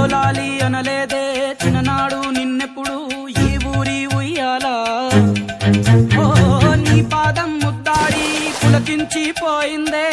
తోలాలి అనలేదే. చిన్ననాడు నిన్నెప్పుడు ఈ ఊరి ఉయ్యాలా. ఓ నీ పాదం ముద్దాడి పులకించి పోయిందే